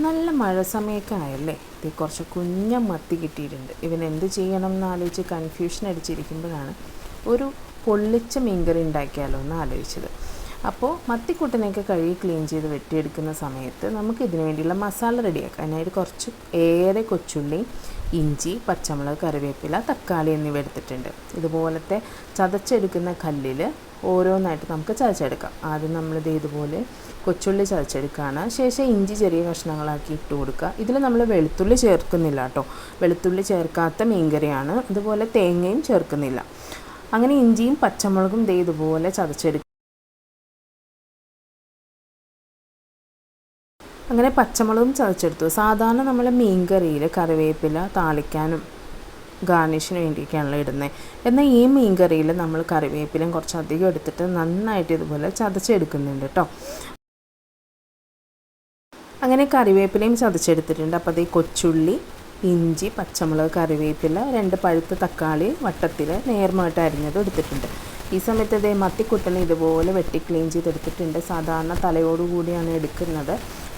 നല്ല മഴ സമയമൊക്കെ ആയല്ലേ? ഇത് കുറച്ച് കുഞ്ഞ മത്തി കിട്ടിയിട്ടുണ്ട്. ഇവൻ എന്ത് ചെയ്യണം എന്ന് ആലോചിച്ച് കൺഫ്യൂഷൻ അടിച്ചിരിക്കുമ്പോഴാണ് ഒരു പൊള്ളിച്ച മീൻകറി ഉണ്ടാക്കിയാലോ എന്ന് ആലോചിച്ചത്. അപ്പോൾ മത്തിക്കുട്ടനെയൊക്കെ കഴുകി ക്ലീൻ ചെയ്ത് വെട്ടിയെടുക്കുന്ന സമയത്ത് നമുക്ക് ഇതിനു വേണ്ടിയുള്ള മസാല റെഡിയാക്കാം. അതിനായിട്ട് കുറച്ച് ഏറെ കൊച്ചുള്ളി ഇഞ്ചി പച്ചമുളക് കറിവേപ്പില തക്കാളി എന്നിവ എടുത്തിട്ടുണ്ട്. ഇതുപോലത്തെ ചതച്ചെടുക്കുന്ന കല്ലിൽ ഓരോന്നായിട്ട് നമുക്ക് ചതച്ചെടുക്കാം. ആദ്യം നമ്മളിത് ഇതുപോലെ കൊച്ചുള്ളി ചതച്ചെടുക്കുകയാണ് ശേഷം ഇഞ്ചി ചെറിയ കഷ്ണങ്ങളാക്കി ഇട്ട് കൊടുക്കുക. ഇതിൽ നമ്മൾ വെളുത്തുള്ളി ചേർക്കുന്നില്ല കേട്ടോ. വെളുത്തുള്ളി ചേർക്കാത്ത മീൻകറിയാണ്. അതുപോലെ തേങ്ങയും ചേർക്കുന്നില്ല. അങ്ങനെ ഇഞ്ചിയും പച്ചമുളകും ദേ ഇതുപോലെ ചതച്ചെടുക്കുക അങ്ങനെ പച്ചമുളകും ചതച്ചെടുത്തു. സാധാരണ നമ്മൾ മീൻകറിയിൽ കറിവേപ്പില താളിക്കാനും ഗാർണിഷിന് വേണ്ടിയിട്ടാണല്ലോ ഇടുന്നത് എന്നാൽ ഈ മീൻകറിയിൽ നമ്മൾ കറിവേപ്പിലയും കുറച്ചധികം എടുത്തിട്ട് നന്നായിട്ട് ഇതുപോലെ ചതച്ചെടുക്കുന്നുണ്ട് കേട്ടോ. അങ്ങനെ കറിവേപ്പിലയും ചതച്ചെടുത്തിട്ടുണ്ട്. അപ്പോൾ അതേ കൊച്ചുള്ളി ഇഞ്ചി പച്ചമുളക് കറിവേപ്പില രണ്ട് പഴുത്ത തക്കാളി വട്ടത്തിൽ നേർമായിട്ട് അരിഞ്ഞത് എടുത്തിട്ടുണ്ട്. ഈ സമയത്ത് ഇതേ മത്തിക്കുട്ടനെ ഇതുപോലെ വെട്ടി ക്ലീൻ ചെയ്തെടുത്തിട്ടുണ്ട്. സാധാരണ തലയോടുകൂടിയാണ് എടുക്കുന്നത്.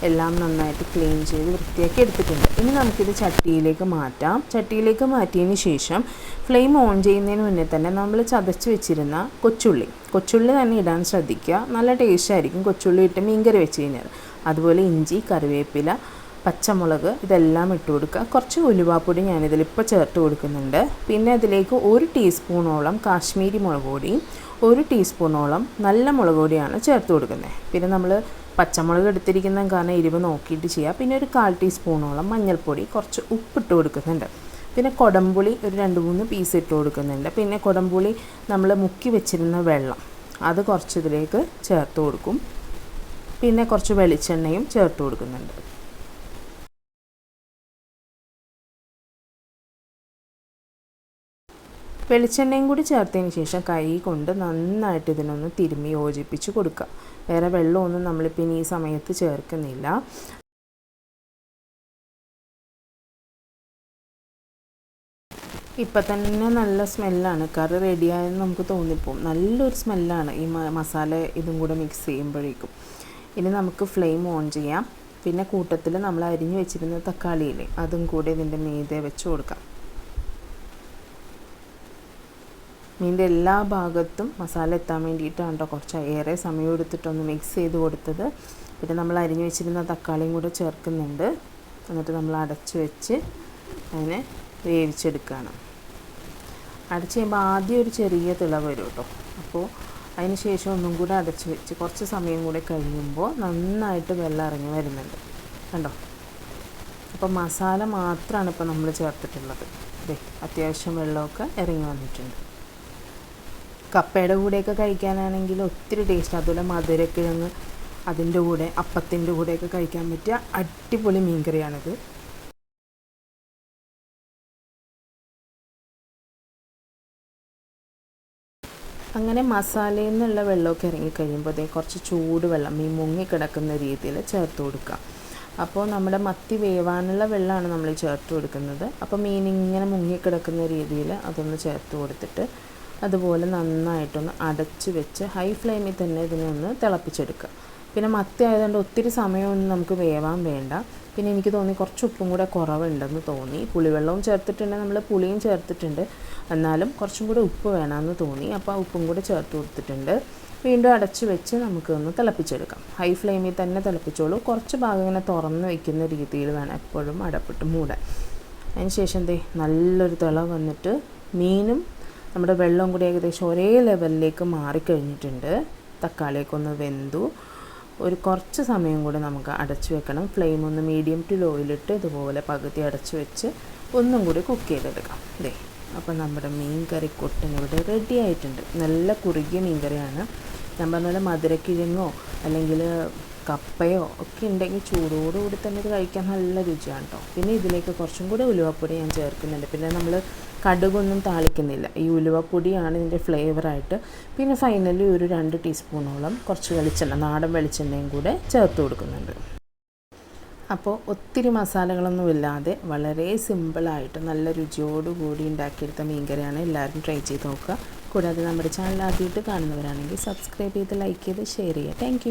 എല്ലാം നന്നായിട്ട് ക്ലീൻ ചെയ്ത് വൃത്തിയാക്കി എടുത്തിട്ടുണ്ട്. ഇനി നമുക്കിത് ചട്ടിയിലേക്ക് മാറ്റാം. ചട്ടിയിലേക്ക് മാറ്റിയതിന് ശേഷം ഫ്ലെയിം ഓൺ ചെയ്യുന്നതിന് മുന്നേ തന്നെ നമ്മൾ ചതച്ച് വെച്ചിരുന്ന കൊച്ചുള്ളി. കൊച്ചുള്ളി തന്നെ ഇടാൻ ശ്രദ്ധിക്കുക. നല്ല ടേസ്റ്റ് ആയിരിക്കും കൊച്ചുള്ളി ഇട്ട് മീൻകറി വെച്ച് കഴിഞ്ഞാൽ. അതുപോലെ ഇഞ്ചി കറിവേപ്പില പച്ചമുളക് ഇതെല്ലാം ഇട്ട് കൊടുക്കുക. കുറച്ച് ഉലുവാപ്പൊടി ഞാനിതിൽ ഇപ്പോൾ ചേർത്ത് കൊടുക്കുന്നുണ്ട്. പിന്നെ അതിലേക്ക് ഒരു ടീസ്പൂണോളം കാശ്മീരി മുളക് പൊടിയും ഒരു ടീസ്പൂണോളം നല്ല മുളക് പൊടിയാണ് ചേർത്ത് കൊടുക്കുന്നത്. പിന്നെ നമ്മൾ പച്ചമുളക് എടുത്തിരിക്കുന്ന കാരണം എരിവ് നോക്കിയിട്ട് ചെയ്യുക പിന്നെ ഒരു കാൽ ടീസ്പൂണോളം മഞ്ഞൾപ്പൊടി കുറച്ച് ഉപ്പിട്ട് കൊടുക്കുന്നുണ്ട്. പിന്നെ കൊടംപുളി ഒരു രണ്ട് മൂന്ന് പീസ് ഇട്ട് കൊടുക്കുന്നുണ്ട്. പിന്നെ കൊടംപുളി നമ്മൾ മുക്കി വെച്ചിരുന്ന വെള്ളം അത് കുറച്ച് ഇതിലേക്ക് ചേർത്ത് കൊടുക്കും. പിന്നെ കുറച്ച് വെളിച്ചെണ്ണയും ചേർത്ത് കൊടുക്കുന്നുണ്ട്. വെളിച്ചെണ്ണയും കൂടി ചേർത്തതിന് ശേഷം കൈ കൊണ്ട് നന്നായിട്ട് ഇതിനൊന്ന് തിരുമ്മി യോജിപ്പിച്ച് കൊടുക്കുക. വേറെ വെള്ളമൊന്നും നമ്മളിപ്പോൾ ഇനി ഈ സമയത്ത് ചേർക്കുന്നില്ല. ഇപ്പം തന്നെ നല്ല സ്മെല്ലാണ്. കറി റെഡിയായെന്ന് നമുക്ക് തോന്നിപ്പോവും. നല്ലൊരു സ്മെല്ലാണ് ഈ മസാല ഇതും കൂടെ മിക്സ് ചെയ്യുമ്പോഴേക്കും. ഇനി നമുക്ക് ഫ്ലെയിം ഓൺ ചെയ്യാം. പിന്നെ കൂട്ടത്തിൽ നമ്മൾ അരിഞ്ഞു വെച്ചിരുന്ന തക്കാളിയില്ലേ അതും കൂടി ഇതിന്റെ മീതെ വെച്ച് കൊടുക്കാം. മീന്റെ എല്ലാ ഭാഗത്തും മസാല എത്താൻ വേണ്ടിയിട്ടാണ് കേട്ടോ കുറച്ച് ഏറെ സമയം എടുത്തിട്ടൊന്ന് മിക്സ് ചെയ്ത് കൊടുത്തത്. പിന്നെ നമ്മൾ അരിഞ്ഞു വെച്ചിരുന്ന തക്കാളിയും കൂടെ ചേർക്കുന്നുണ്ട്. എന്നിട്ട് നമ്മൾ അടച്ച് വെച്ച് അതിനെ വേവിച്ചെടുക്കുകയാണ് അടച്ച് കഴിയുമ്പോൾ ആദ്യം ഒരു ചെറിയ തിളവ് വരും കേട്ടോ അപ്പോൾ അതിന് ശേഷം ഒന്നും കൂടെ അടച്ച് വെച്ച് കുറച്ച് സമയം കൂടെ കഴിയുമ്പോൾ നന്നായിട്ട് വെള്ളം ഇറങ്ങി വരുന്നുണ്ട്. കണ്ടോ? അപ്പോൾ മസാല മാത്രമാണ് ഇപ്പോൾ നമ്മൾ ചേർത്തിട്ടുള്ളത്. അതെ അത്യാവശ്യം വെള്ളമൊക്കെ ഇറങ്ങി വന്നിട്ടുണ്ട്. കപ്പയുടെ കൂടെയൊക്കെ കഴിക്കാനാണെങ്കിൽ ഒത്തിരി ടേസ്റ്റ് അതുപോലെ മധുരക്കിഴങ്ങ് അതിന്റെ കൂടെ അപ്പത്തിന്റെ കൂടെയൊക്കെ കഴിക്കാൻ പറ്റിയ അടിപൊളി മീൻകറിയാണിത്. അങ്ങനെ മസാലയിൽ നിന്നുള്ള വെള്ളമൊക്കെ ഇറങ്ങിക്കഴിയുമ്പോൾ കുറച്ച് ചൂട് വെള്ളം മുങ്ങി മുങ്ങിക്കിടക്കുന്ന രീതിയിൽ ചേർത്ത് കൊടുക്കുക. അപ്പോൾ നമ്മുടെ മത്തി വേവാനുള്ള വെള്ളമാണ് നമ്മൾ ചേർത്ത് കൊടുക്കുന്നത്. അപ്പോൾ മീൻ ഇങ്ങനെ മുങ്ങിക്കിടക്കുന്ന രീതിയിൽ അതൊന്ന് ചേർത്ത് കൊടുത്തിട്ട് അതുപോലെ നന്നായിട്ടൊന്ന് അടച്ച് വെച്ച് ഹൈ ഫ്ലെയിമിൽ തന്നെ ഇതിനെ ഒന്ന് തിളപ്പിച്ചെടുക്കുക. പിന്നെ മത്തി ആയതുകൊണ്ട് ഒത്തിരി സമയമൊന്നും നമുക്ക് വേവാൻ വേണ്ട. പിന്നെ എനിക്ക് തോന്നി കുറച്ച് ഉപ്പും കൂടെ കുറവുണ്ടെന്ന് തോന്നി. പുളിവെള്ളവും ചേർത്തിട്ടുണ്ട് നമ്മൾ പുളിയും ചേർത്തിട്ടുണ്ട്. എന്നാലും കുറച്ചും കൂടെ ഉപ്പ് വേണമെന്ന് തോന്നി. അപ്പോൾ ആ ഉപ്പും കൂടെ ചേർത്ത് കൊടുത്തിട്ടുണ്ട്. വീണ്ടും അടച്ച് വെച്ച് നമുക്കൊന്ന് തിളപ്പിച്ചെടുക്കാം. ഹൈ ഫ്ലെയിമിൽ തന്നെ തിളപ്പിച്ചോളൂ. കുറച്ച് ഭാഗം ഇങ്ങനെ തുറന്ന് വയ്ക്കുന്ന രീതിയിൽ വേണം എപ്പോഴും അടപ്പിട്ട് മൂടാൻ. അതിന് ശേഷം എന്തേ നല്ലൊരു തിള വന്നിട്ട് മീനും നമ്മുടെ വെള്ളവും കൂടി ഏകദേശം ഒരേ ലെവലിലേക്ക് മാറിക്കഴിഞ്ഞിട്ടുണ്ട്. തക്കാളിയൊക്കെ ഒന്ന് വെന്തു. ഒരു കുറച്ച് സമയം കൂടെ നമുക്ക് അടച്ചു വെക്കണം. ഫ്ലെയിം ഒന്ന് മീഡിയം ടു ലോയിലിട്ട് ഇതുപോലെ പകുതി അടച്ചു വെച്ച് ഒന്നും കൂടി കുക്ക് ചെയ്തെടുക്കാം. അതെ അപ്പോൾ നമ്മുടെ മീൻ കറി കൊട്ടൻ ഇവിടെ റെഡി ആയിട്ടുണ്ട്. നല്ല കുറുകിയ മീൻ കറിയാണ് ഞാൻ പറഞ്ഞ മധുരക്കിഴങ്ങോ അല്ലെങ്കിൽ കപ്പയോ ഒക്കെ ഉണ്ടെങ്കിൽ ചൂടോടുകൂടി തന്നെ ഇത് കഴിക്കാൻ നല്ല രുചിയാണ് കേട്ടോ പിന്നെ ഇതിലേക്ക് കുറച്ചും കൂടി ഉലുവപ്പൊടി ഞാൻ ചേർക്കുന്നുണ്ട്. പിന്നെ നമ്മൾ കടുകൊന്നും താളിക്കുന്നില്ല. ഈ ഉലുവപ്പൊടിയാണ് ഇതിന്റെ ഫ്ലേവറായിട്ട് പിന്നെ ഫൈനലി ഒരു രണ്ട് ടീസ്പൂണോളം കുറച്ച് വെളിച്ചെണ്ണ നാടൻ വെളിച്ചെണ്ണയും കൂടെ ചേർത്ത് കൊടുക്കുന്നുണ്ട്. അപ്പോൾ ഒത്തിരി മസാലകളൊന്നും ഇല്ലാതെ വളരെ സിമ്പിളായിട്ട് നല്ല രുചിയോടുകൂടി ഉണ്ടാക്കിയെടുത്ത മീൻകറിയാണ് എല്ലാവരും ട്രൈ ചെയ്ത് നോക്കുക. കൂടാതെ നമ്മുടെ ചാനൽ ആദ്യമായിട്ട് കാണുന്നവരാണെങ്കിൽ സബ്സ്ക്രൈബ് ചെയ്ത് ലൈക്ക് ചെയ്ത് ഷെയർ ചെയ്യുക. താങ്ക്